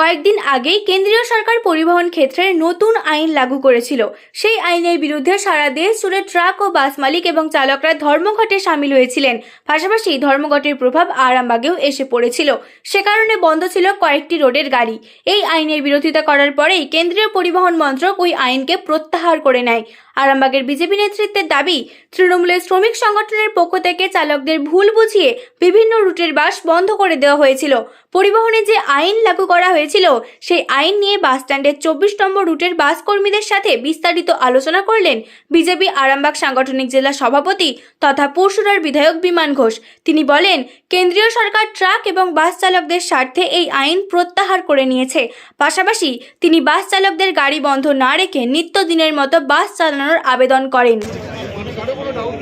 কয়েকদিন আগেই কেন্দ্রীয় সরকার পরিবহন ক্ষেত্রে নতুন আইন লাগু করেছিল। সেই আইনের বিরুদ্ধে সারা দেশ জুড়ে ট্রাক ও বাস মালিক এবং চালকরা ধর্মঘটে সামিল হয়েছিলেন। পাশাপাশি ধর্মঘটের প্রভাব আরামবাগেও এসে পড়েছিল। সে কারণে বন্ধ ছিল কয়েকটি রোডের গাড়ি। এই আইনের বিরোধিতা করার পরেই কেন্দ্রীয় পরিবহন মন্ত্রক ওই আইনকে প্রত্যাহার করে নেয়। আরামবাগের বিজেপি নেতৃত্বের দাবি, তৃণমূলের শ্রমিক সংগঠনের পক্ষ থেকে চালকদের ভুল বুঝিয়ে বিভিন্ন রুটের বাস বন্ধ করে দেওয়া হয়েছিল। পরিবহনে যে আইন লাগু করা হয়েছিল সেই আইন নিয়ে বাস স্ট্যান্ডের চব্বিশ নম্বর রুটের বাস কর্মীদের সাথে বিস্তারিত আলোচনা করলেন বিজেপি আরামবাগ সাংগঠনিক জেলা সভাপতি তথা পরশুরার বিধায়ক বিমান ঘোষ। তিনি বলেন কেন্দ্রীয় সরকার ট্রাক এবং বাস চালকদের স্বার্থে এই আইন প্রত্যাহার করে নিয়েছে। পাশাপাশি তিনি বাস চালকদের গাড়ি বন্ধ না রেখে নিত্যদিনের মতো বাস চালানোর আবেদন করেন।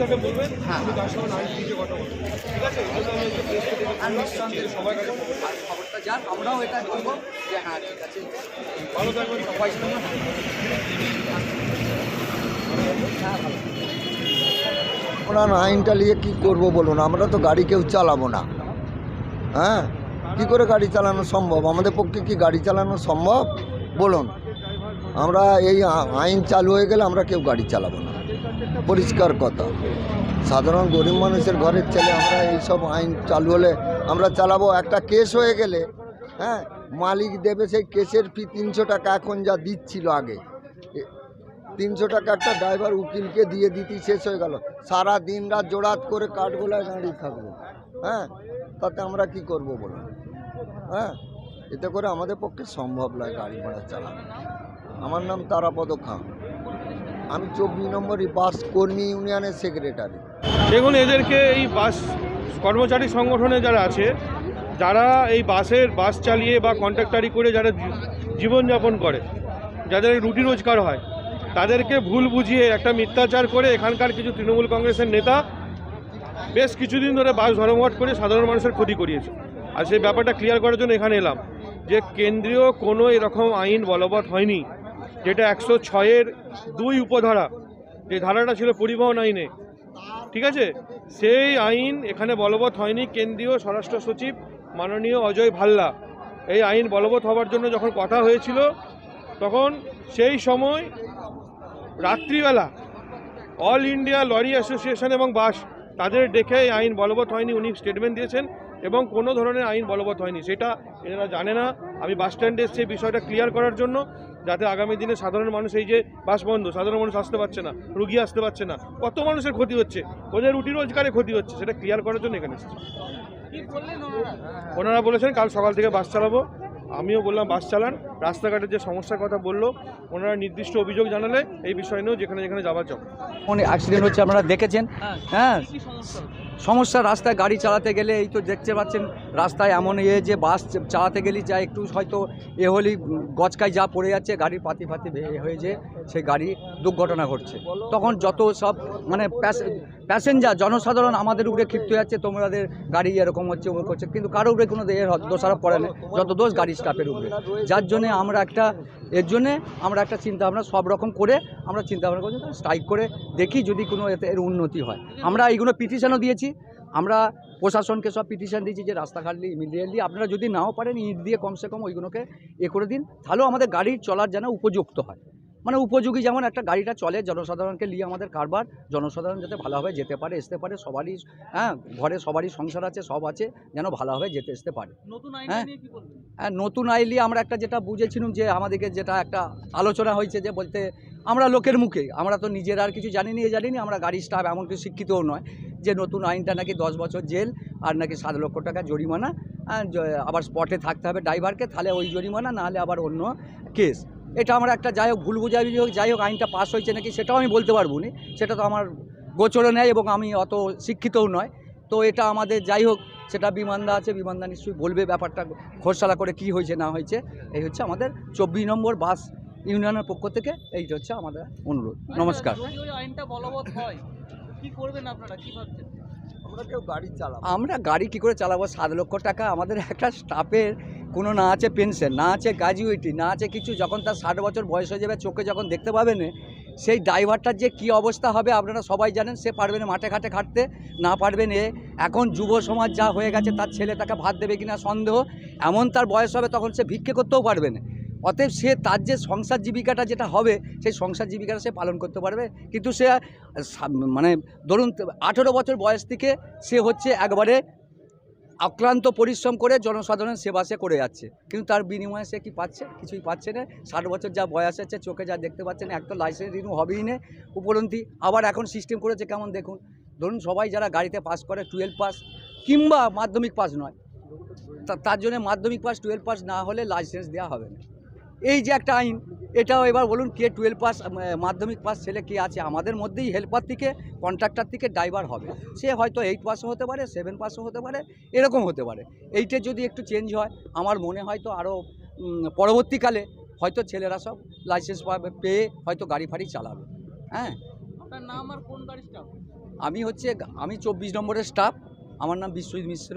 থাকে বলবেন যান আমরাও এটা বলব যে হ্যাঁ ঠিক আছে। ভালো থাকবেন সবাই। ওনার আইনটা নিয়ে কি করব বলুন? আমরা তো গাড়ি কেউ চালাবো না। হ্যাঁ? কি করে গাড়ি চালানো সম্ভব? আমাদের পক্ষে কি গাড়ি চালানো সম্ভব? বলুন। আমরা এই আইন চালু হয়ে গেলে আমরা কেউ গাড়ি চালাবো না। পরিষ্কার কথা। সাধারণ গরিব মানুষের ঘরের ছেলে আমরা এইসব আইন চালু হলে আমরা চালাবো। একটা কেস হয়ে গেলে হ্যাঁ মালিক দেবে সেই কেসের ফি তিনশো টাকা এখন যা দিচ্ছিল আগে। তিনশো টাকা একটা ড্রাইভার উকিলকে দিয়ে দিতে শেষ হয়ে গেল। সারা দিন রাত জোড়াত করে কাঠগোলায় দাঁড়িয়ে থাকব। হ্যাঁ তাতে আমরা কি করব বলুন? হ্যাঁ এতে করে আমাদের পক্ষে সম্ভব নয় গাড়ি ভাড়া চালানো। আমার নাম তারাপদ খাঁ। আমি চব্বিশ নম্বরই বাস কর্মী ইউনিয়নের সেক্রেটারি দেখুন, এদেরকে এই বাস কর্মচারী সংগঠনে যারা আছে যারা এই বাসের বাস চালিয়ে বা কন্ট্রাক্টারি করে যারা জীবনযাপন করে, যাদের রুটি রোজগার হয়, তাদেরকে ভুল বুঝিয়ে একটা মিথ্যাচার করে এখানকার কিছু তৃণমূল কংগ্রেসের নেতা বেশ কিছুদিন ধরে বাস ধর্মঘট করে সাধারণ মানুষের ক্ষতি করিয়েছে। আর সেই ব্যাপারটা ক্লিয়ার করার জন্য এখানে এলাম যে কেন্দ্রীয় কোনো এরকম আইন বলবৎ হয়নি, যেটা একশো ছয়ের দুই উপধারা, যে ধারাটা ছিল পরিবহন আইনে। ঠিক আছে? সেই আইন এখানে বলবৎ হয়নি। কেন্দ্রীয় স্বরাষ্ট্র সচিব মাননীয় অজয় ভাল্লা, এই আইন বলবৎ হওয়ার জন্য যখন কথা হয়েছিল, তখন সেই সময় রাত্রিবেলা অল ইন্ডিয়া লরি অ্যাসোসিয়েশন এবং বাস তাদের ডেকে এই আইন বলবৎ হয়নি, উনি স্টেটমেন্ট দিয়েছেন এবং কোনো ধরনের আইন বলবৎ হয়নি, সেটা এরা জানে না। আমি বাস স্ট্যান্ডে এসেছি বিষয়টা ক্লিয়ার করার জন্য, যাতে আগামী দিনে সাধারণ মানুষ এই যে বাস বন্ধ, সাধারণ মানুষ আসতে পারছে না, রুগী আসতে পারছে না, কত মানুষের ক্ষতি হচ্ছে? ওদের রুটি রোজগারে ক্ষতি হচ্ছে, সেটা ক্লিয়ার করার জন্য এখানে এসেছি। ওনারা? বলেছেন কাল সকাল থেকে বাস চালাবো। আমিও বললাম বাস চালান। রাস্তাঘাটের যে সমস্যার কথা বলল ওনারা নির্দিষ্ট অভিযোগ জানালে এই বিষয় নিয়েও যেখানে যেখানে যাওয়ার যাও অনেক অ্যাক্সিডেন্ট হচ্ছে আপনারা দেখেছেন? হ্যাঁ সমস্যা রাস্তায় গাড়ি চালাতে গেলে এই তো দেখতে পাচ্ছেন রাস্তায় এমন ইয়ে যে বাস চালাতে গেলে যা একটু হয়তো এ হলেই গচকায় যা পড়ে যাচ্ছে, গাড়ির পাতি ফাতি হয়ে যে সেই গাড়ি দুর্ঘটনা ঘটছে। তখন যত সব মানে প্যাসেঞ্জার, জনসাধারণ আমাদের উপরে ক্ষিপ্ত যাচ্ছে তোমাদের গাড়ি এরকম হচ্ছে, ওরকম হচ্ছে, কিন্তু কারও উপরে কোনো এর দোষারোপ করে না, যত দোষ গাড়ি স্টাফের উপরে। যার জন্যে আমরা একটা, এর জন্যে আমরা একটা চিন্তা ভাবনা সব রকম করে আমরা চিন্তা ভাবনা করছি, স্ট্রাইক করে দেখি যদি কোনো এতে এর উন্নতি হয়। আমরা এইগুলো পিটিশনও দিয়েছি আমরা প্রশাসনকে সব পিটিশন দিয়েছি যে রাস্তাঘাট ইমিডিয়েটলি আপনারা যদি নাও পারেন ইট দিয়ে কমসে কম ওইগুলোকে এ করে দিন। তাহলেও আমাদের গাড়ির চলার যেন উপযুক্ত হয়। মানে উপযোগী যেমন একটা গাড়িটা চলে জনসাধারণকে নিয়ে আমাদের কারবার জনসাধারণ যাতে ভালোভাবে যেতে পারে আসতে পারে সবারই হ্যাঁ ঘরে সবারই সংসার আছে সব আছে যেন ভালোভাবে যেতে আসতে পারে। হ্যাঁ? হ্যাঁ নতুন আইলি আমরা একটা যেটা বুঝেছিলাম যে আমাদেরকে যেটা একটা আলোচনা হয়েছে যে বলতে আমরা লোকের মুখে আমরা তো নিজের আর কিছু জানি নিয়ে জানি না আমরা গাড়ি স্টাফ এমন কিছু শিক্ষিতও নয়। যে নতুন আইনটা নাকি দশ বছর জেল আর নাকি সাত লক্ষ টাকা জরিমানা আবার স্পটে থাকতে হবে ড্রাইভারকে তাহলে ওই জরিমানা নাহলে আবার অন্য কেস। এটা আমার একটা যাই হোক ভুল বুঝাবুঝি হোক যাই হোক আইনটা পাস হয়েছে নাকি সেটাও আমি বলতে পারব না। সেটা তো আমার গোচরে নেয় এবং আমি অত শিক্ষিতও নয়। তো এটা আমাদের যাই হোক সেটা বিমানদা আছে বিমানদা নিশ্চয়ই বলবে ব্যাপারটা খোরসালা করে কি হয়েছে না হয়েছে। এই হচ্ছে আমাদের চব্বিশ নম্বর বাস ইউনিয়নের পক্ষ থেকে এইটা হচ্ছে আমাদের অনুরোধ। নমস্কার। আইনটা বলবৎ হয় কি করবেন আপনারা? কি ভাবছেন? আমরা কেউ গাড়ি চালাবো আমরা গাড়ি কি করে চালাবো? সাত লক্ষ টাকা। আমাদের একটা স্টাফের কোনো না আছে পেনশন না আছে গ্র্যাজুইটি না আছে কিছু। যখন তার ষাট বছর বয়স হয়ে যাবে চোখে যখন দেখতে পাবেন সেই ড্রাইভারটার যে কি অবস্থা হবে আপনারা সবাই জানেন সে পারবে না মাঠে ঘাটে খাটতে না পারবেন এ এখন যুব সমাজ যা হয়ে গেছে তার ছেলে তাকে ভাত দেবে কিনা সন্দেহ। এমন তার বয়স হবে তখন সে ভিক্ষে করতেও পারবে না। অতএব সে তার যে সংসার জীবিকাটা যেটা হবে, সেই সংসার জীবিকাটা সে পালন করতে পারবে। কিন্তু সে মানে ধরুন আঠেরো বছর বয়স থেকে সে হচ্ছে একবারে আক্রান্ত পরিশ্রম করে জনসাধারণের সেবা সে করে যাচ্ছে। কিন্তু তার বিনিময়ে সে কি পাচ্ছে? কিছুই পাচ্ছে না। ষাট বছর যা বয়স আছে, চোখে যা দেখতে পাচ্ছেন, এক তো লাইসেন্স রিনিউ হবেই না। উপরন্তি আবার এখন সিস্টেম করেছে কেমন দেখুন। ধরুন সবাই যারা গাড়িতে পাস করে টুয়েলভ পাস কিংবা মাধ্যমিক পাস নয় তার জন্য মাধ্যমিক পাস টুয়েলভ পাস না হলে লাইসেন্স দেওয়া হবে না। এই যে একটা আইন এটাও এবার বলুন কে টুয়েলভ পাস মাধ্যমিক পাস ছেলে কে আছে আমাদের মধ্যেই হেল্পার থেকে কন্ট্রাক্টর থেকে ড্রাইভার হবে। সে হয়তো এইট পাসও হতে পারে সেভেন পাসও হতে পারে এরকম হতে পারে। এইটা যদি একটু চেঞ্জ হয় আমার মনে হয় তো আরও পরবর্তীকালে হয়তো ছেলেরা সব লাইসেন্স পাবে পেয়ে হয়তো গাড়ি ফাড়ি চালাবে। হ্যাঁ? আপনার নাম আর কোন গাড়ি স্টাফ আমি হচ্ছে আমি চব্বিশ নম্বরের স্টাফ আমার নাম বিশ্বজিৎ মিশ্র।